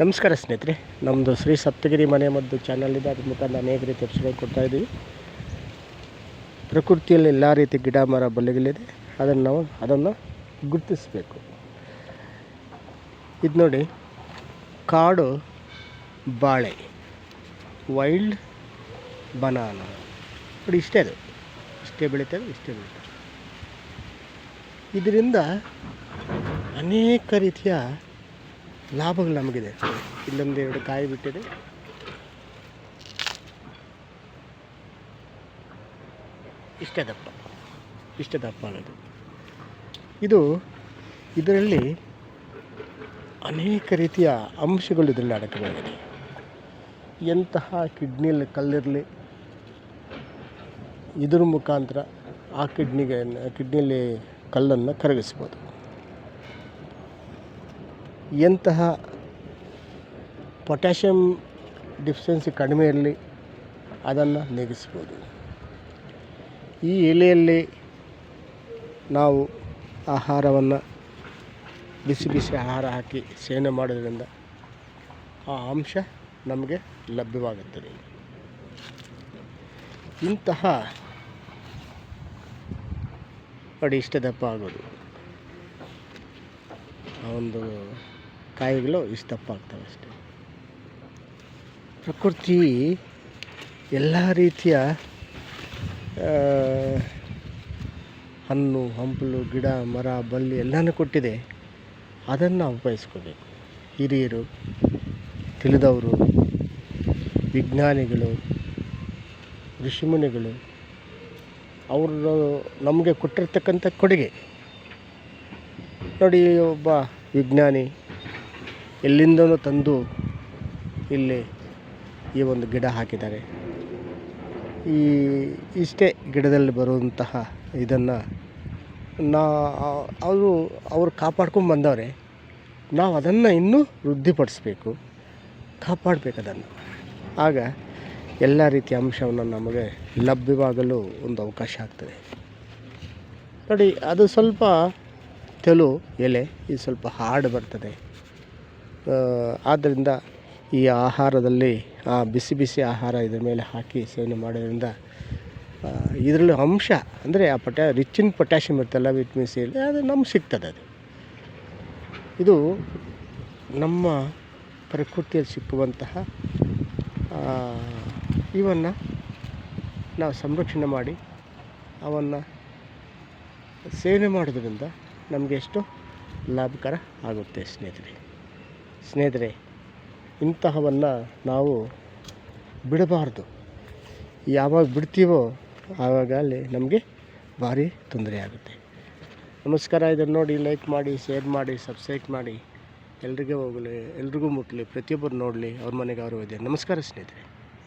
ನಮಸ್ಕಾರ ಸ್ನೇಹಿತರೆ ನಮ್ಮದು ಶ್ರೀ ಸಪ್ತಗಿರಿ ಮನೆ ಮದ್ದು ಚಾನಲ್ ಇದೆ, ಅದ್ರ ಮುಖಾಂತರ ಅನೇಕ ರೀತಿ ಕೊಡ್ತಾ ಇದ್ದೀವಿ. ಪ್ರಕೃತಿಯಲ್ಲಿ ಎಲ್ಲ ರೀತಿ ಗಿಡ, ಮರ, ಬಲೆಗಳಿದೆ. ಅದನ್ನು ನಾವು, ಅದನ್ನು ಗುರುತಿಸಬೇಕು. ಇದು ನೋಡಿ, ಕಾಡು ಬಾಳೆ ವೈಲ್ಡ್ ಬನಾನ ನೋಡಿ ಇಷ್ಟೇ ಅದು. ಇಷ್ಟೇ ಬೆಳೀತೇವೆ ಇಷ್ಟೇ ಬೆಳೀತವೆ ಇದರಿಂದ ಅನೇಕ ರೀತಿಯ ಲಾಭಗಳು ನಮಗಿದೆ. ಇಲ್ಲೊಂದು ಎರಡು ಕಾಯಿ ಬಿಟ್ಟಿದೆ. ಇಷ್ಟೇ ದಪ್ಪ. ಇಷ್ಟೇ ದಪ್ಪ ಅನ್ನೋದು. ಇದು ಇದರಲ್ಲಿ ಅನೇಕ ರೀತಿಯ ಅಂಶಗಳು ಇದರಲ್ಲಿ ಅಡಕವಾಗಿದೆ ಎಂತಹ ಕಿಡ್ನಿಯಲ್ಲಿ ಕಲ್ಲಿರಲಿ, ಇದ್ರ ಮುಖಾಂತರ ಆ ಕಿಡ್ನಿಗೆ ಕಿಡ್ನಿಯಲ್ಲಿ ಕಲ್ಲನ್ನು ಕರಗಿಸ್ಬೋದು. ಎಂತಹ ಪೊಟ್ಯಾಷಿಯಮ್ ಡಿಫಿಷಿಯನ್ಸಿ ಕಡಿಮೆ ಇರಲಿ, ಅದನ್ನು ನೀಗಿಸ್ಬೋದು. ಈ ಎಲೆಯಲ್ಲಿ ನಾವು ಆಹಾರವನ್ನು ಬಿಸಿ ಬಿಸಿ ಆಹಾರ ಹಾಕಿ ಸೇವನೆ ಮಾಡೋದ್ರಿಂದ ಆ ಅಂಶ ನಮಗೆ ಲಭ್ಯವಾಗುತ್ತದೆ ಇಂತಹ ಅಡಿ ಇಷ್ಟ ದಪ್ಪ ಆಗೋದು. ಆ ಒಂದು ಕಾಯಿಗಳು ಇಷ್ಟು ದಪ್ಪ ಆಗ್ತವೆ ಅಷ್ಟೇ. ಪ್ರಕೃತಿ ಎಲ್ಲ ರೀತಿಯ ಹಣ್ಣು, ಹಂಪಲು, ಗಿಡ, ಮರ, ಬಳ್ಳಿ ಎಲ್ಲನೂ ಕೊಟ್ಟಿದೆ. ಅದನ್ನು ಉಪಯೋಗಿಸ್ಕೋಬೇಕು. ಹಿರಿಯರು, ತಿಳಿದವರು, ವಿಜ್ಞಾನಿಗಳು ಋಷಿಮುನಿಗಳು ಅವರು ನಮಗೆ ಕೊಟ್ಟಿರ್ತಕ್ಕಂಥ ಕೊಡುಗೆ. ನೋಡಿ, ಒಬ್ಬ ವಿಜ್ಞಾನಿ ಎಲ್ಲಿಂದನೂ ತಂದು ಇಲ್ಲಿ ಈ ಒಂದು ಗಿಡ ಹಾಕಿದ್ದಾರೆ. ಈ ಇಷ್ಟೇ ಗಿಡದಲ್ಲಿ ಬರುವಂತಹ ಇದನ್ನು ನಾ, ಅವರು ಅವರು ಕಾಪಾಡ್ಕೊಂಡು ಬಂದವರೇ. ನಾವು ಅದನ್ನು ಇನ್ನೂ ವೃದ್ಧಿಪಡಿಸ್ಬೇಕು. ಕಾಪಾಡಬೇಕು ಅದನ್ನು. ಆಗ ಎಲ್ಲ ರೀತಿಯ ಅಂಶವನ್ನು ನಮಗೆ ಲಭ್ಯವಾಗಲು ಒಂದು ಅವಕಾಶ ಆಗ್ತದೆ. ನೋಡಿ, ಅದು ಸ್ವಲ್ಪ ತೆಲು ಎಲೆ, ಇದು ಸ್ವಲ್ಪ ಹಾರ್ಡ್ ಬರ್ತದೆ. ಆದ್ದರಿಂದ ಈ ಆಹಾರದಲ್ಲಿ, ಆ ಬಿಸಿ ಬಿಸಿ ಆಹಾರ ಇದ್ರ ಮೇಲೆ ಹಾಕಿ ಸೇವನೆ ಮಾಡೋದ್ರಿಂದ ಇದರಲ್ಲಿ ಅಂಶ ಅಂದರೆ ಆ ಪೊಟ್ಯಾ ರಿಚ್ ಇನ್ ಪೊಟ್ಯಾಷಿಯಮ್ ಇರುತ್ತಲ್ಲ ವಿಟಮಿನ್ ಸಿ ಅದು ನಮ್ಗೆ ಸಿಗ್ತದೆ ಅದು. ಇದು ನಮ್ಮ ಪ್ರಕೃತಿಯಲ್ಲಿ ಸಿಕ್ಕುವಂತಹ ಇವನ್ನು ನಾವು ಸಂರಕ್ಷಣೆ ಮಾಡಿ, ಅವನ್ನು ಸೇವನೆ ಮಾಡೋದ್ರಿಂದ ನಮಗೆ ಎಷ್ಟು ಲಾಭಕರ ಆಗುತ್ತೆ ಸ್ನೇಹಿತರೆ. ಸ್ನೇಹಿತರೆ, ಇಂತಹವನ್ನು ನಾವು ಬಿಡಬಾರ್ದು. ಯಾವಾಗ ಬಿಡ್ತೀವೋ ಆವಾಗ ಅಲ್ಲಿ ನಮಗೆ ಭಾರಿ ತೊಂದರೆ ಆಗುತ್ತೆ. ನಮಸ್ಕಾರ, ಇದನ್ನು ನೋಡಿ ಲೈಕ್ ಮಾಡಿ ಶೇರ್ ಮಾಡಿ ಸಬ್ಸ್ಕ್ರೈಬ್ ಮಾಡಿ. ಎಲ್ರಿಗೂ ಹೋಗಲಿ, ಎಲ್ರಿಗೂ ಮುಟ್ಟಲಿ ಪ್ರತಿಯೊಬ್ಬರು ನೋಡಲಿ, ಅವ್ರ ಮನೆಗೆ ಅವರು ಇದೆ. ನಮಸ್ಕಾರ ಸ್ನೇಹಿತರೆ.